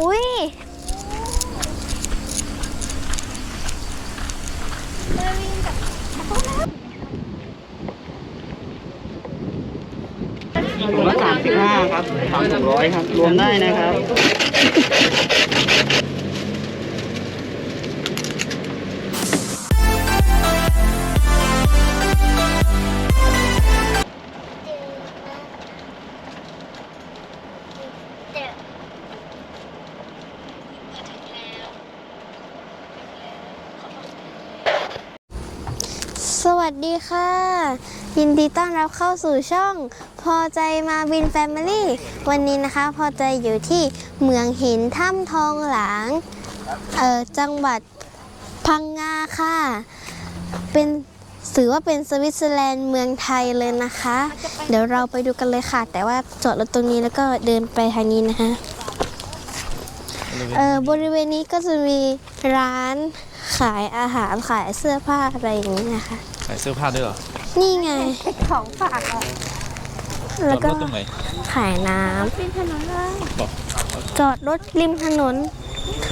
อุ้ยถุงละสามสิบห้าครับสามถุงร้อยครับ รวมได้นะครับ วัสดีค่ะ ยินดีต้อนรับเข้าสู่ช่อง พอใจมาบินแฟมิลี่วันนี้นะคะ พอใจอยู่ที่เมืองหินถ้ำทองหลางเออจังหวัดพังงาค่ะ เป็นถือว่าเป็นสวิตเซอร์แลนด์เมืองไทยเลยนะคะ เดี๋ยวเราไปดูกันเลยค่ะ แต่ว่าจอดรถตรงนี้แล้วก็เดินไปทางนี้นะคะเออบริเวณนี้ก็จะมีร้านขายอาหารขายเสื้อผ้าอะไรอย่างนี้นะคะ ใส่เสื้อผ้าด้วยเหรอนี่ไงของฝากอะแล้วก็จอดรถตรงไหนขายน้เป็นถนนเลยบอกำจอดรถริมถนน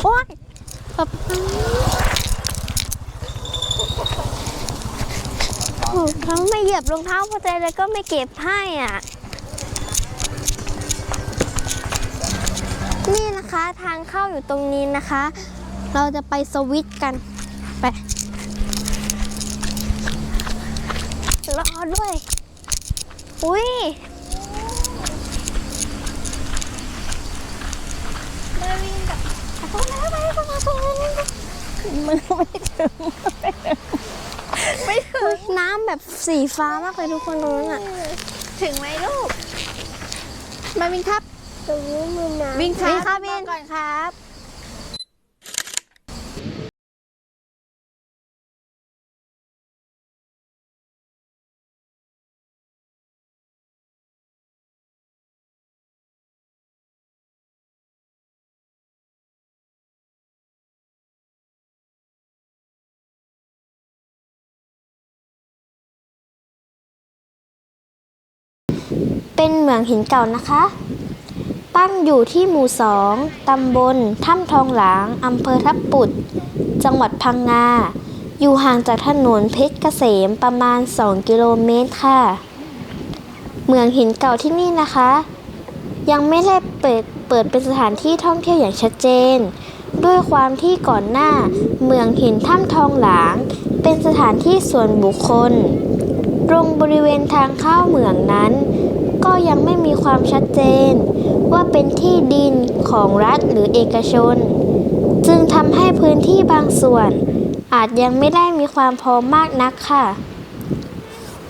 โอ้ยแบบโอ้ทั้งไม่เหยียบรองเท้าพอใจแล้วก็ไม่เก็บให้อะ นี่นะคะทางเข้าอยู่ตรงนี้นะคะ เราจะไปสวิตช์กัน ไป รอด้วย อุ้ยมันไม่ถึงไม่ถึงน้ำแบบสีฟ้ามากเลยทุกคนตรงนั้นอะ ถึงไหมลูก มาวินครับ ตรงนี้มีน้ำวินครับวินครับวินมาก่อนครับ เป็นเหมืองหินเก่านะคะ ตั้งอยู่ที่หมู่สองตำบลถ้ำทองหลางอำเภอทับปุด จังหวัดพังงา อยู่ห่างจากถนนเพชรเกษมประมาณ 2 กิโลเมตรค่ะ เหมืองหินเก่าที่นี่นะคะ ยังไม่ได้เปิดเปิดเป็นสถานที่ท่องเที่ยวอย่างชัดเจน ด้วยความที่ก่อนหน้าเมืองหินถ้ำทองหลาง เป็นสถานที่ส่วนบุคคล ตรงบริเวณทางเข้าเหมืองนั้น ก็ยังไม่มีความชัดเจน ว่าเป็นที่ดินของรัฐหรือเอกชน จึงทำให้พื้นที่บางส่วน อาจยังไม่ได้มีความพร้อมมากนักค่ะ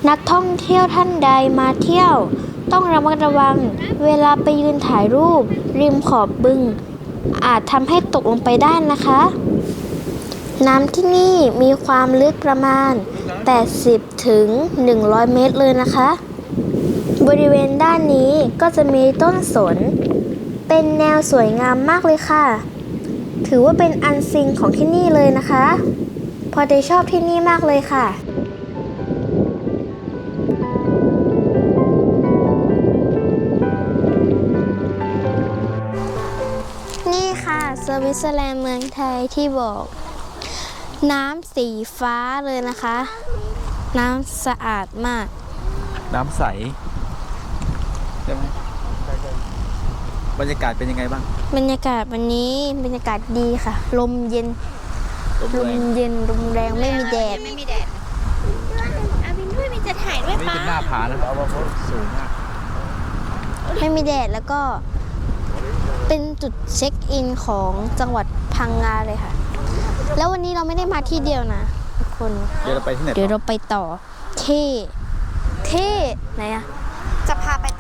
นักท่องเที่ยวท่านใดมาเที่ยว ต้องระมัดระวังเวลาไปยืนถ่ายรูป ริมขอบบึง อาจทำให้ตกลงไปได้นะคะ น้ำที่นี่มีความลึกประมาณ 80ถึง100 เมตรเลยนะคะ บริเวณด้านนี้ก็จะมีต้นสน เป็นแนวสวยงามมากเลยค่ะ ถือว่าเป็นอันซิงของที่นี่เลยนะคะ พอได้ชอบที่นี่มากเลยค่ะนี่ค่ะสวิตเซอร์แลนด์เมืองไทยที่บอก น้ำสีฟ้าเลยนะคะ น้ำสะอาดมาก น้ำใสใช่ไหมบรรยากาศเป็นยังไงบ้าง บรรยากาศวันนี้บรรยากาศดีค่ะ ลมเย็น ลมลแรมงเย็นลมแรงไม่มีแดด ไม่มีแดดอาวินด้วยวินจะถ่ายด้วยนี่ป้าเป็นหน้าผานะครับเอาว่าเขาสูงมากไม่มีแดดแล้วก็ เป็นจุดเช็คอินของจังหวัดพังงาเลยค่ะ แล้ววันนี้เราไม่ได้มาที่เดียวนะทุกคน เดี๋ยวเราไปที่ไหนเดี๋ยวต่อเราไปต่อเท่เท่ไหนอะจะพาไปต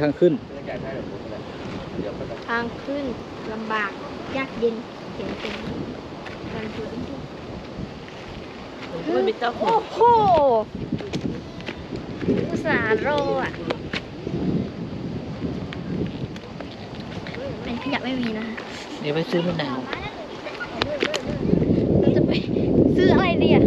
ทางขึ้น ทางขึ้นลำบาก ยากเย็นเขียนเป็นการพูดไม่มีเจ้าขอโอ้งโหอุตส่าห์รออะ เป็นขยะไม่มีนะคะเดี๋ยวไปซื้อมะนาวเราจะไปซื้ออะไรดีอะ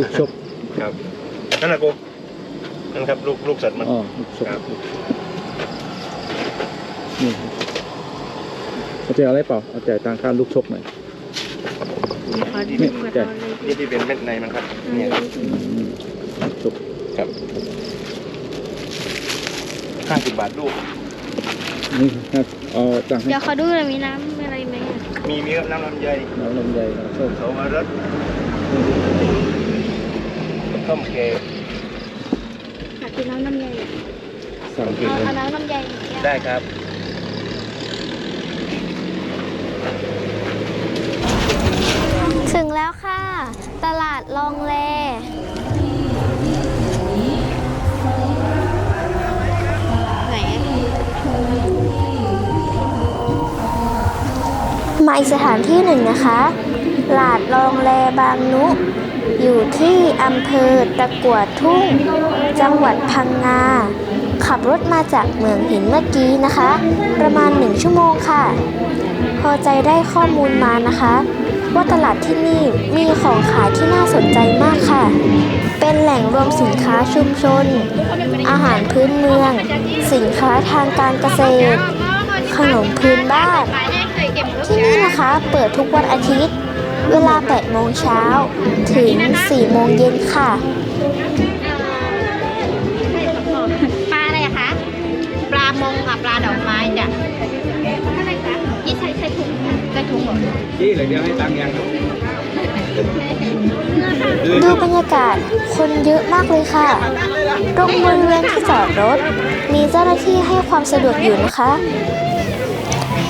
ลูกชกครับนั่นแหละกูนั่นครับลูกลูกสัตว์มันอ๋อลูกชกครับนี่ครับเอาใจเอาอะไรเปล่าเอาจ่ายตังค่าลูกชกหน่อยนี่จ่ายนี่ที่เป็นเม็ดในมันครับเนี่ยครับอืมลูกชกครับห้าสิบบาทลูกนี่ครับเอาตังค์ให้เดี๋ยวเขาดูเลยมีน้ำอะไรไหมอะมีมีครับน้ำลำไยน้ำลำไยน้ำส้มเสาวรส ต้มเกลืออยากกินน้ำน้ำใยอะสั่งกินเอาเลยเอาน้ำน้ำใยอย่างเงี้ยได้ครับ ถึงแล้วค่ะ ตลาดลองแลไหนมาอีกสถานที่หนึ่งนะคะ หลาดลองแลบางนุ อยู่ที่อำเภอตะกัวทุ่ง จังหวัดพังงา ขับรถมาจากเมืองหินเมื่อกี้นะคะ ประมาณหนึ่งชั่วโมงค่ะ พอใจได้ข้อมูลมานะคะ ว่าตลาดที่นี่มีของขายที่น่าสนใจมากค่ะ เป็นแหล่งรวมสินค้าชุมชน อาหารพื้นเมือง สินค้าทางการเกษตร ขนมพื้นบ้าน ที่นี่นะคะ เปิดทุกวันอาทิตย์ เวลา 8 โมงเช้า ถึง 4 โมงเย็นค่ะ ปลาอะไรอะคะ ปลามงกับปลาดอกไม้จ้ะเท่าไหร่คะยี่ใช้ใช้ถุงใช้ถุงเหรอจี้เลยเดี๋ยวให้ตังค์ยังครับดูบรรยากาศคนเยอะมากเลยค่ะ ตรงบริเวณที่จอดรถ มีเจ้าหน้าที่ให้ความสะดวกอยู่นะคะ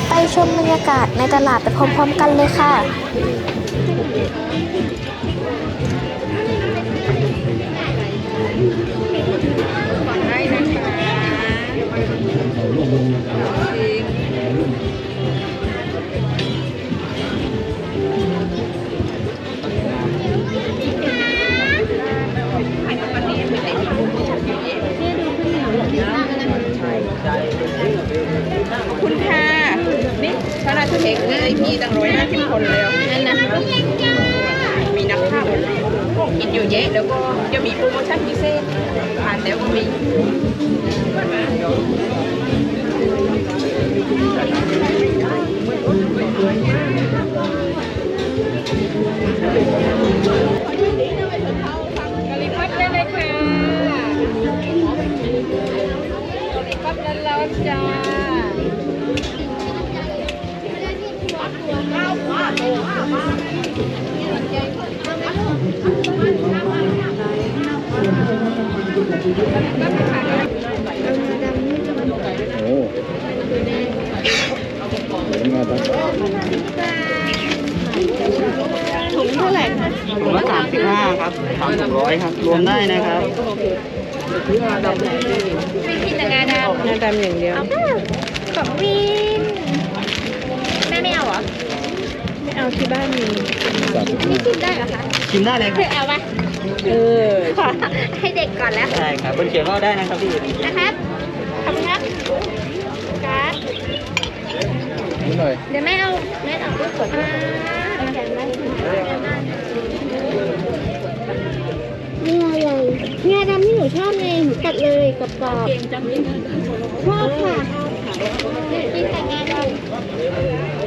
ไปชมบรรยากาศในตลาดไปพร้อมๆกันเลยค่ะ คุณ พระราชเอกเลยมีตั้งร้อยห้าสิบคนแล้วนั่นนะมีนักข่าวกินอยู่เยอะแล้วก็จะมีโปรโมชั่นพิเศษผ่านแล้วก็มีกะหรี่ปั๊บได้เลยค่ะกะหรี่ปั๊บร้อนๆจ้า ร้อยครับ รวมได้นะครับพี่แต่งานดงานดำอย่างเดียวำเอาป่ะของวิน แม่ไม่เอาเหรอ ไม่เอาที่บ้านมีนี่ชิมได้เหรอคะชิมได้เลยคเธรับอเอาปะเออขอให้เด็กก่อนแล้ว ได้ครับบนเขียวก็ได้นะครับพี่นะครับ ขอบคุณครับครับนิดหน่อย เดี๋ยวแม่เอาแม่เอาลูกก่อนอ่า นี่อะไรงาดำที่หนูชอบไงหนูกัดเลยกรอบๆชอบค่ะกินแต่งาดำ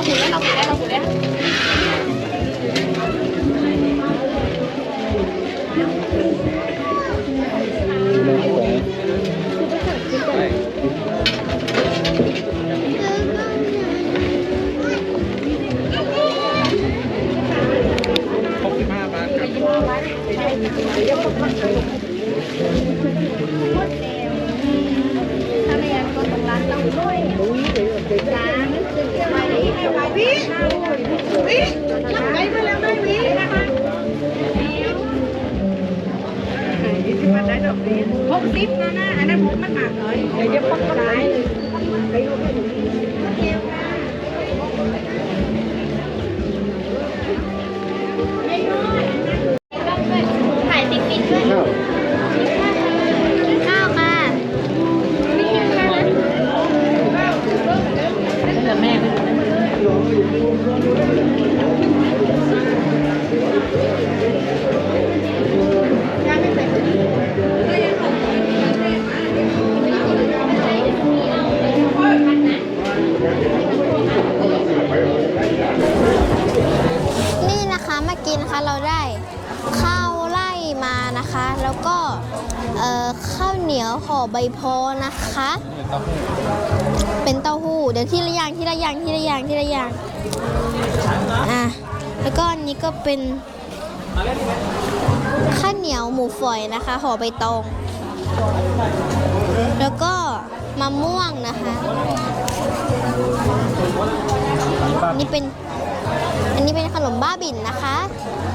เราหุนแล้วเราหุนแล้วเราหุนแล้ วหกสิบห้าบาทครับไม่งั้นก็ตรงร้านต้องด้วยร้านไปวิวิไปมาแล้วไม่วินะคะหกสิบนะนะอันนั้นผมมัน อะแล้วก็อันนี้ก็เป็นข้าวเหนียวหมูฝอยนะคะห่อใบตอง แล้วก็มะม่วงนะคะนนี่เป็น อันนี้เป็นขนมบ้าบิ่นนะคะ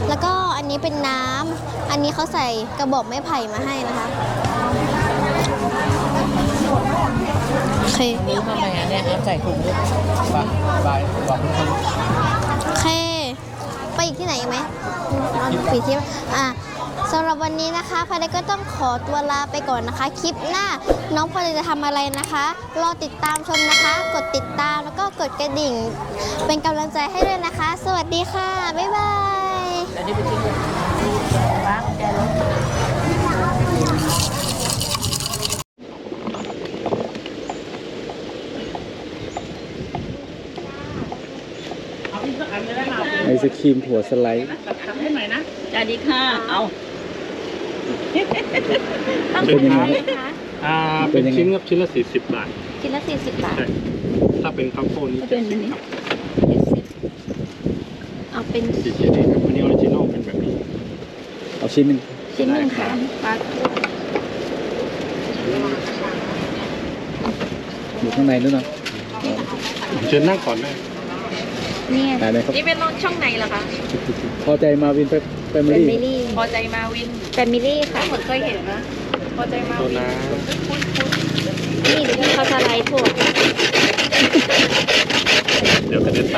แล้วก็อันนี้เป็นน้ำ อันนี้เขาใส่กระบอกไม้ไผ่มาให้นะคะ โอเคนี่ทำไมเนี่ยครับใส่ถุงด้วยบายบายบอกคุณผู้ชมโอเค ไปอีกที่ไหนอีกไหมเอาปิดที่อะสำหรับวันนี้นะคะพาเดก็ต้องขอตัวลาไปก่อนนะคะ คลิปหน้าน้องพาเดจะทำอะไรนะคะ รอติดตามชมนะคะ กดติดตามแล้วก็กดกระดิ่ง เป็นกำลังใจให้ด้วยนะคะ สวัสดีค่ะ บ๊ายบาย ไอศครีมถั่วสไลด์สวัสดีค่ะ เอาเป็นยังไงอ่าเป็เป็นนยังไงชิ้นครับชิ้นละสี่สิบบาท ชิ้นละ40บาทใช่ถ้าเป็นข้าวโพดนี่เป็นอันนี้เอาเป็นสี่ชิ้นเองครับอันนี้ออริจินอลเป็นแบบนี้ เอาชิ้นหนึ่งชิ้นหนึ่งค่ะปลาอยู่ข้างในด้วยเนาะเชิญนั่งก่อนได้ เนี่ยได้ไหมครับ นี่เป็นช่องไหนเหรอคะพอใจมาวินแฟมิแฟลี่มิลี่พอใจมาวินแฟมิลี่ค่ะ เหมือนเคยเห็นนะ พอใจมาโซวินนานี่เดี๋ยวพี่เขาสไลด์ถั่วเดี๋ยวกระเด็นไป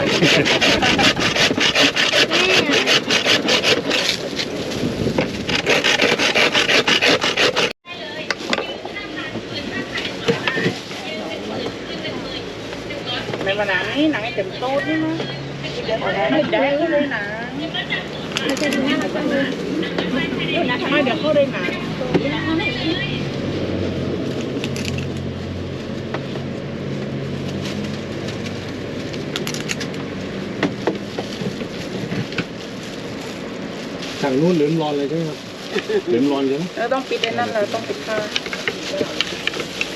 ในวันนั้นนี่หนังไอ้เต็มโต๊ดนี่มั้ย ไม่ได้เลยนะไม่ใช่ดูหน้าก่อนนะไม่เดี๋ยวเข้าเลยนะสั่งนู่นเหลือมร้อนเลยใช่ไหมครับเหลือมร้อนใช่ไหมเราต้องปิดไอ้นั่นเราต้องปิดผ้า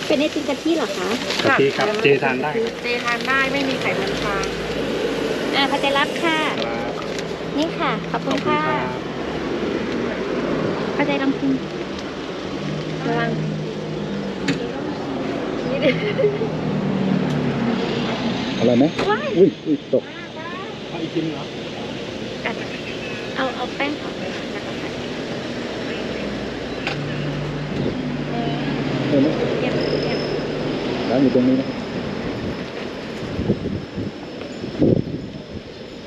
เป็นไอติมกะทิเหรอคะ กะทิครับ เจทานได้ เจทานได้ไม่มีไขมันทราน อ่าพระเจรับค่ะ นี่ค่ะ ขอบคุณค่ะพระเจลองชิมระวังอะไรไหมอุ้ยอุ้ยตกเอาเอาแป้งของแล้วก็ใส่เห็นไหมเยี่ยมเยี่ยมร้านอยู่ตรงนี้นะครับ